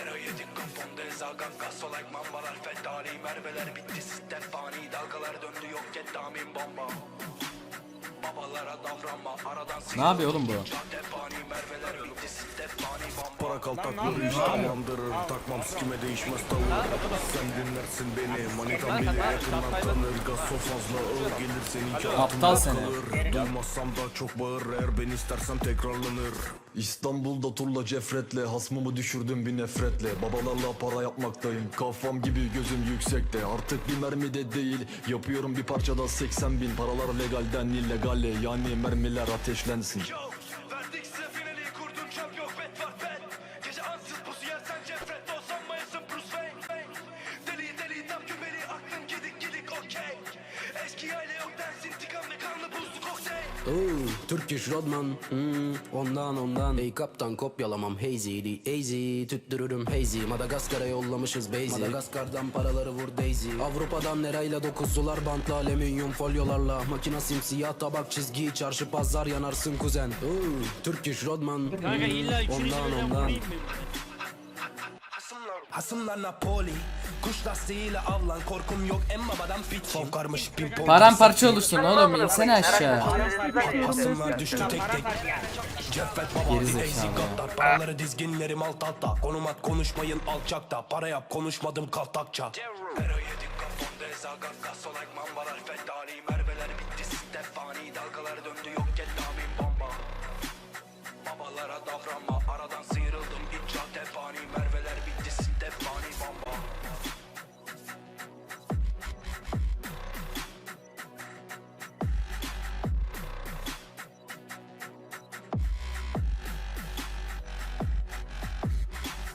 Ero yedik mambalar feddari Merveler bitti sistem fani Dalgalar döndü yok kettamin bomba Babalara davranma aradan Ne yapıyor oğlum bu? Para kaltaklı iş tamamdırır Takmam sikime değişmez tavır. Sen dinlersin beni Manitam bile yakından tanır Gaso fazla ağır gelir senin iki Aptal seni. kalır Duymazsam da çok bağır Eğer ben istersem tekrarlanır. İstanbul'da turla cefretle Hasmımı düşürdüm bir nefretle. Babalarla para yapmaktayım Kafam gibi gözüm yüksekte. Artık bir mermi de değil Yapıyorum bir parçada 80 bin. Paralar legalden illegale Yani mermiler ateşlensin yok dersin tikan ve kanlı buzlu kokteyl Oo, Turkish Rodman hmm, Ondan ondan. Ey kaptan kopyalamam Hazy Easy tüttürürüm Hazy Madagaskar'a yollamışız Beyzi. Madagaskar'dan paraları vur Daisy. Avrupa'dan nerayla dokuzlular bantla Alüminyum folyolarla. Makina simsiyah tabak çizgi Çarşı pazar yanarsın kuzen. Oo, Turkish Rodman hmm, Ondan ondan? Hasımlar Napoli Kuş lastiğiyle avlan korkum yok en babadan fit Sokarmış bir bol Paramparça olursun oğlum insene aşağı. Hasımlar düştü tek tek. Ceffet baba Geri zekalı. Paraları dizginlerim alt alta. Konum at konuşmayın alçakta. Para yap konuşmadım kaltakça. Dalgalar döndü yok